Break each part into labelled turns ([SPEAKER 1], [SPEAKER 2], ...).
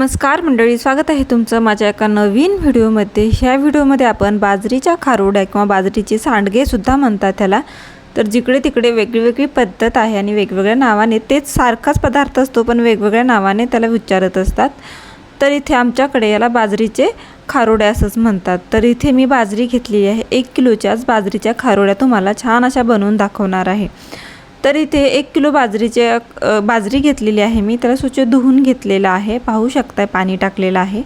[SPEAKER 1] नमस्कार मंडळी स्वागत आहे तुमचं माझ्या एका नवीन व्हिडिओमध्ये. ह्या व्हिडिओमध्ये आपण बाजरीच्या खारोड्या किंवा बाजरीचे सांडगेसुद्धा म्हणतात त्याला. तर जिकडे तिकडे वेगळी पद्धत आहे आणि वेगवेगळ्या नावाने तेच सारखाच पदार्थ असतो पण वेगवेगळ्या नावाने त्याला विचारत असतात. तर इथे आमच्याकडे याला बाजरीचे खारोड्या असंच म्हणतात. तर इथे मी बाजरी घेतली आहे एक किलोच्याच बाजरीच्या खारोड्या तुम्हाला छान अशा बनवून दाखवणार आहे. तर इथे एक किलो बाजरीचे बाजरी घेतलेली आहे मी. त्याला स्वच्छ धुवून घेतलेलं आहे. पाहू शकताय पाणी टाकलेलं आहे.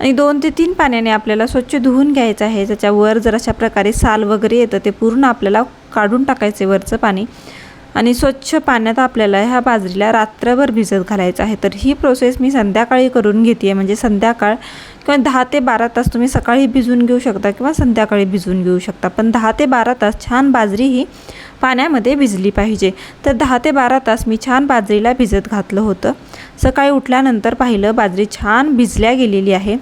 [SPEAKER 1] आणि दोन ते तीन पाण्याने आपल्याला स्वच्छ धुवून घ्यायचं आहे. त्याच्यावर जर अशा प्रकारे साल वगैरे येतं ते पूर्ण आपल्याला काढून टाकायचे वरचं पाणी. आणि स्वच्छ पाण्यात आपल्याला ह्या बाजरीला रात्रभर भिजत घालायचं आहे. तर ही प्रोसेस मी संध्याकाळी करून घेते आहे म्हणजे संध्याकाळ किंवा दहा ते बारा तास तुम्ही सकाळी भिजवून घेऊ शकता किंवा संध्याकाळी भिजवून घेऊ शकता. पण दहा ते बारा तास छान बाजरी ही पाण्यामध्ये भिजली पाहिजे. तर दहा ते बारा तास मी छान बाजरीला भिजत घातलं होतं. सकाळी उठल्यानंतर पाहिलं बाजरी छान भिजल्या गेलेली आहे.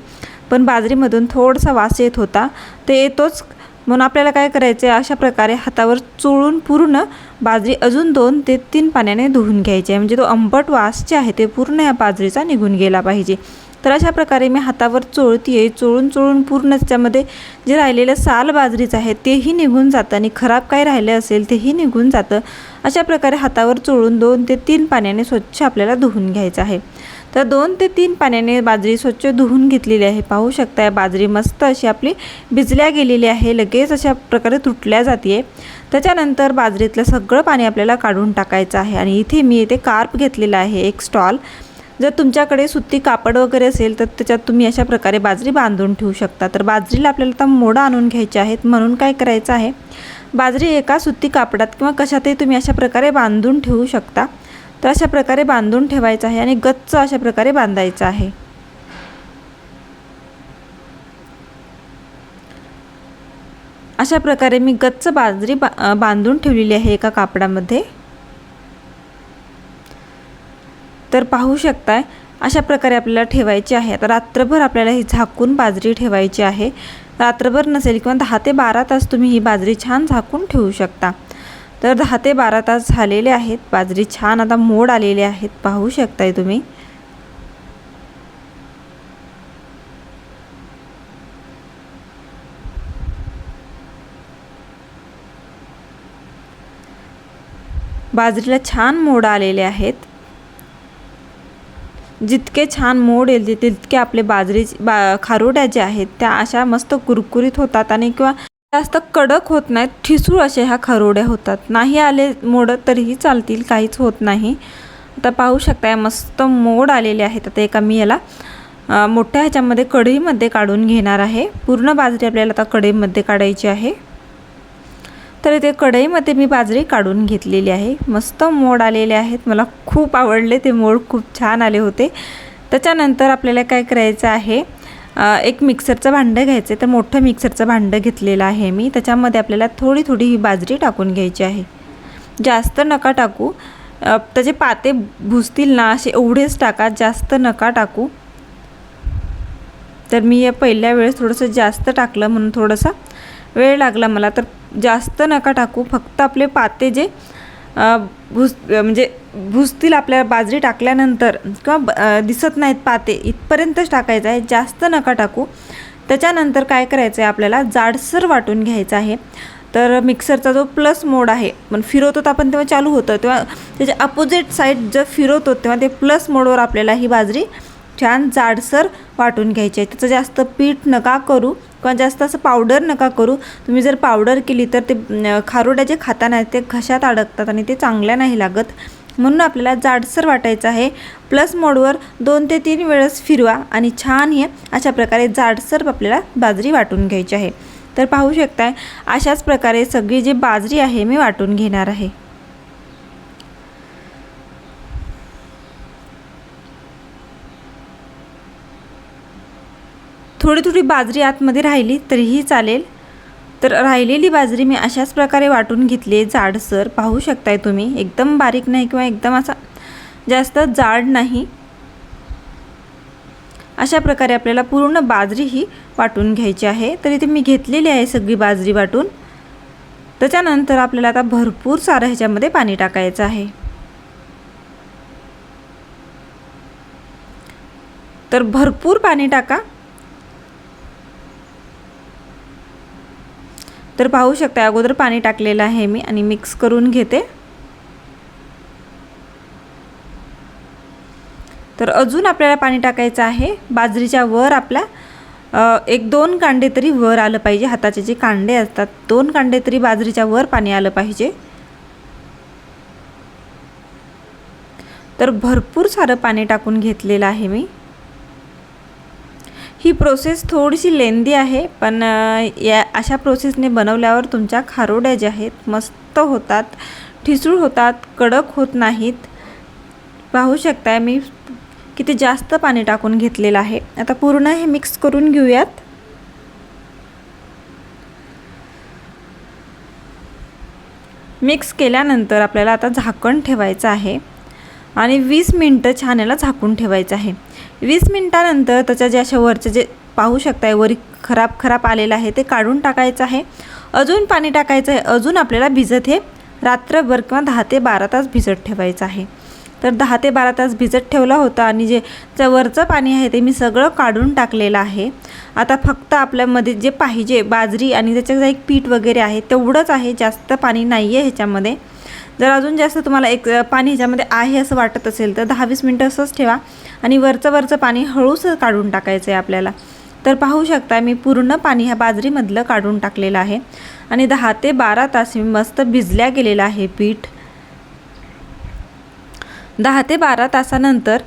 [SPEAKER 1] पण बाजरीमधून थोडासा वास येत होता. ते येतोच. म्हणून आपल्याला काय करायचं आहे अशा प्रकारे हातावर चोळून पूर्ण बाजरी अजून दोन ते तीन पाण्याने धुवून घ्यायची आहे. म्हणजे तो आंबट वास जे आहे ते पूर्ण या बाजरीचा निघून गेला पाहिजे. तर अशा प्रकारे मी हातावर चोळती आहे चोळून चोळून पूर्ण त्याच्यामध्ये जे राहिलेलं साल बाजरीचं आहे तेही निघून जातं आणि खराब काय राहिलं असेल तेही निघून जातं. अशा प्रकारे हातावर चोळून दोन ते तीन पाण्याने स्वच्छ आपल्याला धुवून घ्यायचं आहे. तर दोन ते तीन पाण्याने बाजरी स्वच्छ धुवून घेतलेली आहे. पाहू शकताय बाजरी मस्त अशी आपली भिजल्या गेलेली आहे. लगेच अशा प्रकारे तुटल्या जाते त्याच्यानंतर बाजरीतलं सगळं पाणी आपल्याला काढून टाकायचं आहे आणि इथे मी इथे कार्प घेतलेला आहे एक स्टॉल. जर तुमच्याकडे सुती कापड वगैरे असेल तर त्याच्यात तुम्ही अशा प्रकारे बाजरी बांधून ठेवू शकता. तर बाजरीला आपल्याला आता मोडं आणून घ्यायचे आहेत. म्हणून काय करायचं आहे बाजरी एका सुती कापडात किंवा कशातही तुम्ही अशा प्रकारे बांधून ठेवू शकता. तर अशा प्रकारे बांधून ठेवायचं आहे आणि गच्च अशा प्रकारे बांधायचं आहे. अशा प्रकारे मी गच्च बाजरी बा बांधून ठेवलेली आहे एका कापडामध्ये. तर पाहू शकताय अशा प्रकारे आपल्याला ठेवायची आहे. आता रात्रभर आपल्याला ही झाकून बाजरी ठेवायची आहे. रात्रभर नसेल किंवा दहा ते बारा तास तुम्ही ही बाजरी छान झाकून ठेवू शकता. तर दहा ते बारा तास झालेले आहेत. बाजरी छान आता मोड आलेले आहेत. पाहू शकताय तुम्ही. बाजरीला छान मोड आलेले आहेत. जितके छान मोड येईल तितके आपले बाजरी बा खारोड्या ज्या आहेत त्या अशा मस्त कुरकुरीत होतात आणि किंवा जास्त कडक होत नाहीत ठिसूळ अशा ह्या खरोड्या होतात. नाही आले मोड तरीही चालतील काहीच होत नाही. आता पाहू शकता मस्त मोड आलेले आहेत. आता एका मी याला मोठ्या ह्याच्यामध्ये कढईमध्ये काढून घेणार आहे. पूर्ण बाजरी आपल्याला आता कढईमध्ये काढायची आहे. तर इथे कढईमध्ये मी बाजरी काढून घेतलेली आहे. मस्त मोड आलेले आहेत. मला खूप आवडले ते मोड. खूप छान आले होते. त्याच्यानंतर आपल्याला काय करायचं आहे? एक मिक्सरचं भांडं घ्यायचं आहे तर मोठं मिक्सरचं भांडं घेतलेलं आहे मी. त्याच्यामध्ये आपल्याला थोडी थोडी ही बाजरी टाकून घ्यायची आहे. जास्त नका टाकू. त्याचे पाते भुजतील ना असे एवढेच टाका. जास्त नका टाकू. तर मी या पहिल्या वेळेस थोडंसं जास्त टाकलं म्हणून थोडासा वेळ लागला मला. तर जास्त नका टाकू. फक्त आपले पाते जे भुस म्हणजे भुसतील आपल्या बाजरी टाकल्यानंतर किंवा ब- दिसत नाहीत पाते इथपर्यंतच टाकायचं आहे. जास्त नका टाकू. त्याच्यानंतर काय करायचं आहे आपल्याला? जाडसर वाटून घ्यायचं आहे. तर मिक्सरचा जो प्लस मोड आहे पण फिरवतो तर आपण तेव्हा चालू होतं. तेव्हा त्याच्या अपोजिट साईड जर फिरवतो तेव्हा ते प्लस मोडवर आपल्याला ही बाजरी छान जाडसर वाटून घ्यायची. आहे त्याचं जास्त पीठ नका करू किंवा जास्त असं पावडर नका करू. तुम्ही जर पावडर केली तर ते खारोड्या जे खाताना ते घशात अडकतात आणि ते चांगल्या नाही लागत. म्हणून आपल्याला जाडसर वाटायचं आहे. प्लस मोडवर दोन ते तीन वेळेस फिरवा आणि छान हे अशा प्रकारे जाडसर आपल्याला बाजरी वाटून घ्यायची आहे. तर पाहू शकताय अशाच प्रकारे सगळी जी बाजरी आहे मी वाटून घेणार आहे. थोडी थोडी बाजरी आतमध्ये राहिली तरीही चालेल. तर राहिलेली बाजरी मी अशाच प्रकारे वाटून घेतली आहे. जाडसर पाहू शकताय तुम्ही. एकदम बारीक नाही किंवा एकदम असा जास्त जाड नाही. अशा प्रकारे आपल्याला पूर्ण बाजरी ही वाटून घ्यायची आहे. तर इथे मी घेतलेली आहे सगळी बाजरी वाटून. त्याच्यानंतर आपल्याला आता भरपूर सारं ह्याच्यामध्ये पाणी टाकायचं आहे. तर भरपूर पाणी टाका. तर पाहू शकता अगोदर पाणी टाकलेलं आहे मी आणि मिक्स करून घेते. तर अजून आपल्याला पाणी टाकायचं आहे. बाजरीच्या वर आपल्या एक दोन कांडे तरी वर आलं पाहिजे. हाताचे जे कांडे असतात दोन कांडे तरी बाजरीच्या वर पाणी आलं पाहिजे. तर भरपूर सारं पाणी टाकून घेतलेलं आहे मी. ही प्रोसेस थोडीशी लेंदी आहे पण या अशा प्रोसेसने बनवल्यावर तुमच्या खारोड्या ज्या आहेत मस्त होतात ठिसूळ होतात कडक होत नाहीत. पाहू शकताय मी किती जास्त पाणी टाकून घेतलेलं आहे. आता पूर्ण हे मिक्स करून घेऊयात. मिक्स केल्यानंतर आपल्याला आता झाकण ठेवायचं आहे आणि वीस मिनटं छान याला झाकून ठेवायचं आहे. वीस मिनटानंतर त्याच्या जे अशा वरचे जे पाहू शकताय वरी खराब खराब आलेलं आहे ते काढून टाकायचं आहे. अजून पाणी टाकायचं आहे. अजून आपल्याला भिजत हे रात्रभर किंवा दहा ते बारा तास भिजत ठेवायचं आहे. तर दहा ते बारा तास भिजत ठेवला होता आणि जे वरचं पाणी आहे ते मी सगळं काढून टाकलेलं आहे. आता फक्त आपल्यामध्ये जे पाहिजे बाजरी आणि त्याच्या एक पीठ वगैरे आहे तेवढंच आहे. जास्त पाणी नाही आहे ह्याच्यामध्ये. जर अजून जास्त तुम्हाला एक पाणी ह्याच्यामध्ये आहे असं वाटत असेल तर दहा वीस मिनटं असंच ठेवा आणि वरचं वरचं पाणी हळूच काढून टाकायचं आहे आपल्याला. तर पाहू शकता मी पूर्ण पाणी ह्या बाजरीमधलं काढून टाकलेलं आहे आणि दहा ते बारा तास मी मस्त भिजल्या गेलेलं आहे पीठ. दहा ते बारा तासानंतर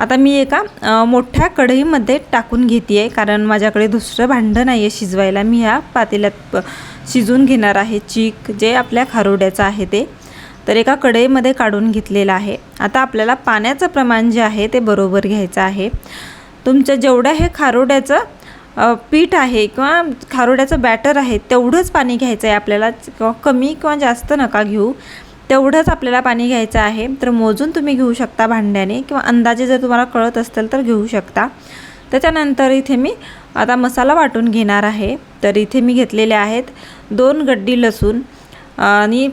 [SPEAKER 1] आता मी एका मोठ्या कढईमध्ये टाकून घेते आहे कारण माझ्याकडे दुसरं भांडं नाही आहे शिजवायला. मी ह्या पातेल्यात शिजून घेणार आहे चीक जे आपल्या खारोड्याचं आहे ते. तर एका कढईमध्ये काढून घेतलेलं आहे. आता आपल्याला पाण्याचं प्रमाण जे आहे ते बरोबर घ्यायचं आहे. तुमचं जेवढं हे खारोड्याचं पीठ आहे किंवा खारोड्याचं बॅटर आहे तेवढंच पाणी घ्यायचं आहे आपल्याला. किंवा कमी किंवा जास्त नका घेऊ. तेवढंच आपल्याला पाणी घ्यायचं आहे. तर मोजून तुम्ही घेऊ शकता भांड्याने किंवा अंदाजे जर तुम्हाला कळत असेल तर घेऊ शकता. त्याच्यानंतर इथे मी आता मसाला वाटून घेणार आहे. तर इथे मी घेतलेले आहेत दोन गड्डी लसूण आणि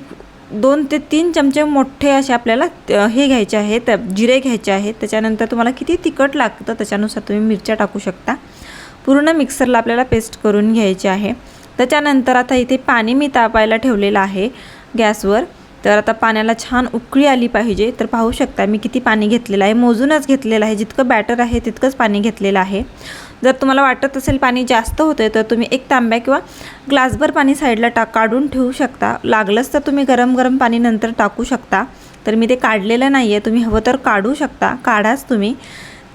[SPEAKER 1] दोन ते तीन चमचे मोठे असे आपल्याला हे घ्यायचे आहेत जिरे घ्यायचे आहेत. त्याच्यानंतर तुम्हाला किती तिखट लागतं त्याच्यानुसार तुम्ही मिरच्या टाकू शकता. पूर्ण मिक्सरला आपल्याला पेस्ट करून घ्यायचे आहे. त्याच्यानंतर आता इथे पाणी मी तापायला ठेवलेलं आहे गॅसवर. तर आता पाण्याला छान उकळी आली पाहिजे. तर पाहू शकता मी किती पाणी घेतलेलं आहे. मोजूनच घेतलेलं आहे. जितकं बॅटर आहे तितकंच पाणी घेतलेलं आहे. जर तुम्हाला वाटत असेल पाणी जास्त होतं तर तुम्ही एक तांब्या किंवा ग्लासभर पाणी साईडला टाक काढून ठेवू शकता. लागलंच तर तुम्ही गरम गरम पाणी नंतर टाकू शकता. तर मी ते काढलेलं नाही आहे तुम्ही हवं तर काढू शकता. काढाच तुम्ही.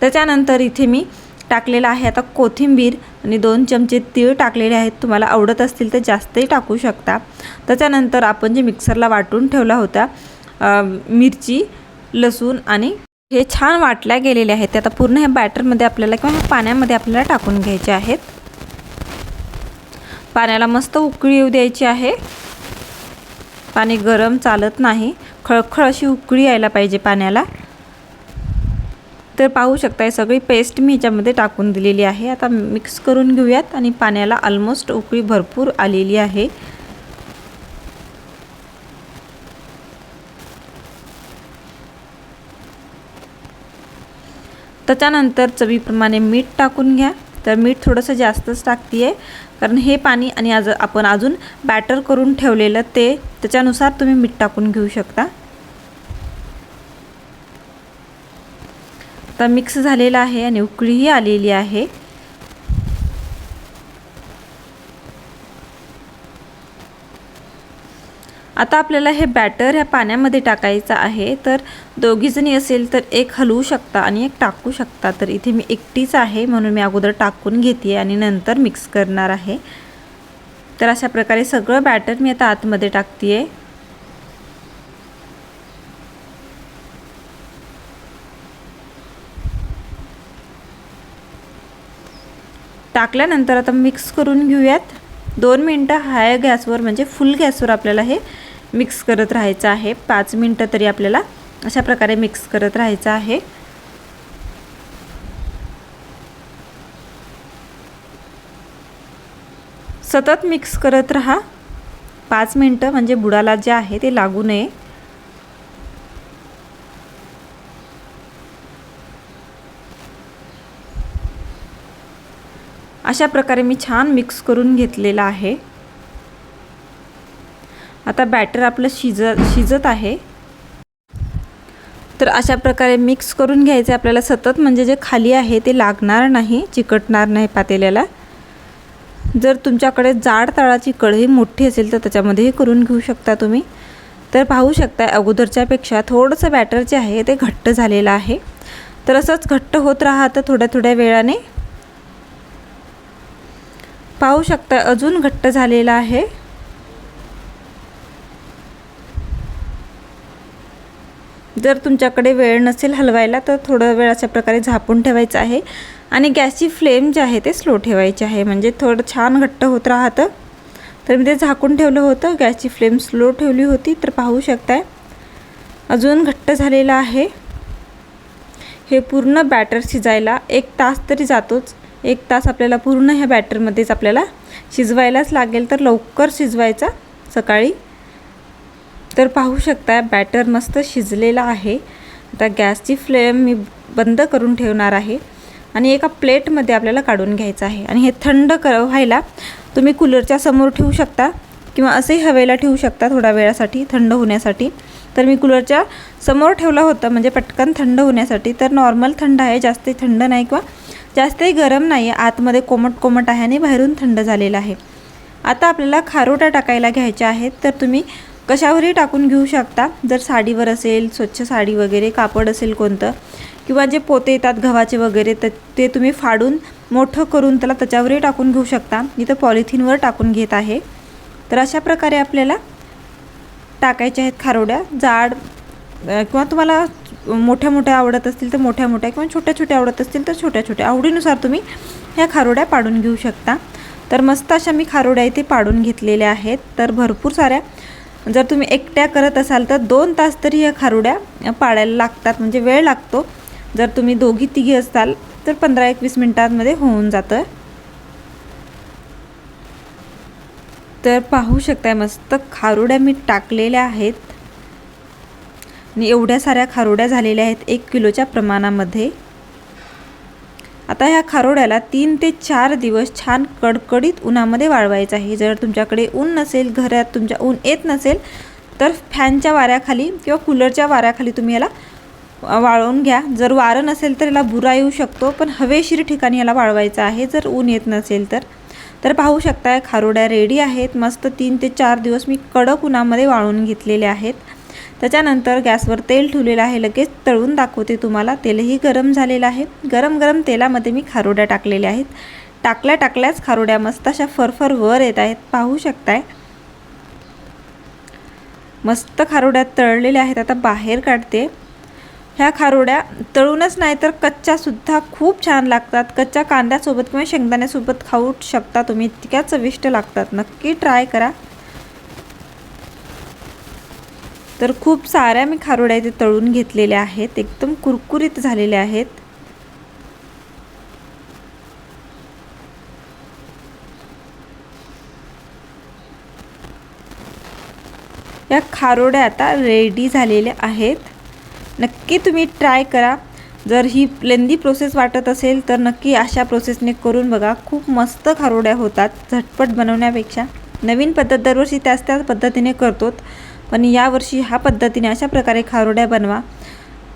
[SPEAKER 1] त्याच्यानंतर इथे मी टाकलेलं आहे. आता कोथिंबीर आणि दोन चमचे तीळ टाकलेले आहेत. तुम्हाला आवडत असतील तर जास्तही टाकू शकता. त्याच्यानंतर आपण जे मिक्सरला वाटून ठेवला होता मिरची लसूण आणि हे छान वाटल्या गेलेले आहेत. ते आता पूर्ण ह्या बॅटरमध्ये आपल्याला किंवा पाण्यामध्ये आपल्याला टाकून घ्यायचे आहेत. पाण्याला मस्त उकळी येऊ द्यायची आहे. पाणी गरम चालत नाही. खळखळ अशी उकळी यायला पाहिजे पाण्याला. तर पाहू शकता सगळी पेस्ट मी ह्याच्यामध्ये टाकून दिलेली आहे. आता मिक्स करून घेऊयात आणि पाण्याला ऑलमोस्ट उकळी भरपूर आलेली आहे. त्याच्यानंतर चवीप्रमाणे मीठ टाकून घ्या. तर मीठ थोडंसं जास्तच टाकते आहे कारण हे पाणी आणि आज आपण अजून बॅटर करून ठेवलेलं ते त्याच्यानुसार तुम्ही मीठ टाकून घेऊ शकता. आता मिक्स झालेला आहे आणि उकळीही आलेली आहे. आता आपल्याला हे बॅटर ह्या पाण्यामध्ये टाकायचं आहे. तर दोघीजणी असेल तर एक हलवू शकता आणि एक टाकू शकता. तर इथे मी एकटीच आहे म्हणून मी अगोदर टाकून घेते आणि नंतर मिक्स करणार आहे. तर अशा प्रकारे सगळं बॅटर मी आता आतमध्ये टाकते आहे टाकल्यानंतर आता मिक्स करून घेऊयात. दोन मिनटं हाय गॅसवर म्हणजे फुल गॅसवर आपल्याला हे मिक्स करत राहायचं आहे. पाच मिनटं तरी आपल्याला अशा प्रकारे मिक्स करत राहायचं आहे. सतत मिक्स करत राहा. पाच मिनटं म्हणजे बुडाला जे आहे ते लागू नये. अशा प्रकारे मी छान मिक्स करून घेतलेलं आहे. आता बॅटर आपलं शिज शिजत आहे. तर अशा प्रकारे मिक्स करून घ्यायचे. आपल्याला सतत म्हणजे जे खाली आहे ते लागणार नाही चिकटणार नाही पातेल्याला. जर तुमच्याकडे जाड तळाची कढई मोठी असेल तर त्याच्यामध्येही करून घेऊ शकता तुम्ही. तर पाहू शकता अगोदरच्यापेक्षा थोडंसं बॅटर जे आहे ते घट्ट झालेलं आहे. तर असंच घट्ट होत राहतं थोड्या थोड्या वेळाने. पाहू शकता अजून घट्ट झालेलं आहे. जर तुमच्याकडे वेळ नसेल हलवायला तर थोडं वेळ अशा प्रकारे झापून ठेवायचं आहे. आणि गॅसची फ्लेम जे आहे ते स्लो ठेवायची आहे. म्हणजे थोडं छान घट्ट होत राहतं. तर मी ते झाकून ठेवलं होतं. गॅसची फ्लेम स्लो ठेवली होती तर पाहू शकताय. अजून घट्ट झालेलं आहे. हे पूर्ण बॅटर शिजायला एक तास तरी जातोच. एक तास आपल्याला पूर्ण ह्या बॅटरमध्येच आपल्याला शिजवायलाच लागेल तर लवकर शिजवायचा सकाळी. तर पाहू शकता बॅटर मस्त शिजलेला आहे. आता गॅसची फ्लेम मी बंद करून ठेवणार आहे आणि एका प्लेटमध्ये आपल्याला काढून घ्यायचं आहे. आणि हे थंड कर व्हायला तुम्ही कूलरच्या समोर ठेवू शकता किंवा असंही हवेला ठेवू शकता थोड्या वेळासाठी थंड होण्यासाठी. तर मी कूलरच्या समोर ठेवला होतं म्हणजे पटकन थंड होण्यासाठी. तर नॉर्मल थंड आहे जास्त थंड नाही किंवा जास्तही गरम नाही आहे आतमध्ये कोमट कोमट आहे आणि बाहेरून थंड झालेलं आहे. आता आपल्याला खारोटा टाकायला घ्यायच्या आहेत. तर तुम्ही कशावरही टाकून घेऊ शकता. जर साडीवर असेल स्वच्छ साडी वगैरे कापड असेल कोणतं किंवा जे पोते येतात गव्हाचे वगैरे तर ते तुम्ही फाडून मोठं करून त्याला त्याच्यावरही टाकून घेऊ शकता. इथं पॉलिथिनवर टाकून घेत आहे. तर अशा प्रकारे आपल्याला टाकायच्या आहेत खारोड्या जाड किंवा तुम्हाला मोठ्या मोठ्या आवडत असतील तर मोठ्या मोठ्या किंवा छोट्या छोट्या आवडत असतील तर छोट्या छोट्या आवडीनुसार तुम्ही ह्या खारोड्या पाडून घेऊ शकता. तर मस्त अशा मी खारोड्या इथे पाडून घेतलेल्या आहेत. तर भरपूर साऱ्या जर तुम्ही एकट्या करत असाल तर दोन तास तरी ह्या खारोड्या पाडायला लागतात म्हणजे वेळ लागतो. जर तुम्ही दोघी तिघी असाल तर पंधरा एकवीस मिनटांमध्ये होऊन जातं तर पाहू शकताय मस्त खारोड्या मी टाकलेल्या आहेत. आणि एवढ्या साऱ्या खारोड्या झालेल्या आहेत एक किलोच्या प्रमाणामध्ये. आता ह्या खारोड्याला तीन ते चार दिवस छान कडकडीत उन्हामध्ये वाळवायचं आहे. जर तुमच्याकडे ऊन नसेल घरात तुमच्या ऊन येत नसेल तर फॅनच्या वाऱ्याखाली किंवा कूलरच्या वाऱ्याखाली तुम्ही याला वाळवून घ्या. जर वारं नसेल तर याला बुरा येऊ शकतो पण हवेशीर ठिकाणी याला वाळवायचं आहे. जर ऊन येत नसेल तर तर पाहू शकता खारोड्या रेडी आहेत. मस्त तीन ते चार दिवस मी कडक उन्हामध्ये वाळून घेतलेले आहेत. त्याच्यानंतर गॅसवर तेल ठेवलेलं आहे लगेच तळून दाखवते तुम्हाला. तेलही गरम झालेलं आहे. गरम गरम तेलामध्ये मी खारोड्या टाकलेल्या आहेत. टाकल्या टाकल्याच खारोड्या मस्त अशा फरफर वर येत आहेत. पाहू शकताय? मस्त खारोड्या तळलेल्या आहेत. आता बाहेर काढते. ह्या खारोड्या तळूनच नाही तर कच्च्यासुद्धा खूप छान लागतात. कच्च्या कांद्यासोबत किंवा शेंगदाण्यासोबत खाऊ शकता तुम्ही. इतक्या चविष्ट लागतात. नक्की ट्राय करा. तर खूप साऱ्या मी खारोड्या इथे तळून घेतलेल्या आहेत. एकदम कुरकुरीत झालेल्या आहेत. या खारोड्या आता रेडी झालेल्या आहेत. नक्की तुम्ही ट्राय करा. जर ही लेंदी प्रोसेस वाटत असेल तर नक्की अशा प्रोसेसने करून बघा. खूप मस्त खारोड्या होतात. झटपट बनवण्यापेक्षा. नवीन पद्धत दरवर्षी त्याच त्याच पद्धतीने करतो. पण यावर्षी ह्या पद्धतीने अशा प्रकारे खारोड्या बनवा.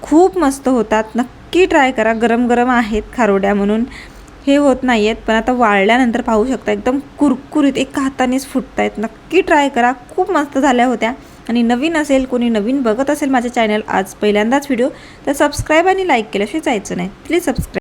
[SPEAKER 1] खूप मस्त होतात. नक्की ट्राय करा. गरम गरम आहेत खारोड्या म्हणून. हे होत नाही आहेत पण आता वाळल्यानंतर पाहू शकता एकदम कुरकुरीत एका हातानेच फुटत आहेत नक्की ट्राय करा. खूप मस्त झाल्या होत्या. आणि नवीन असेल कोणी नवीन बघत असेल माझ्या चॅनल आज पहिल्यांदाच व्हिडिओ तर सबस्क्राईब आणि लाईक केल्याशिवाय जायचं नाही. Please subscribe.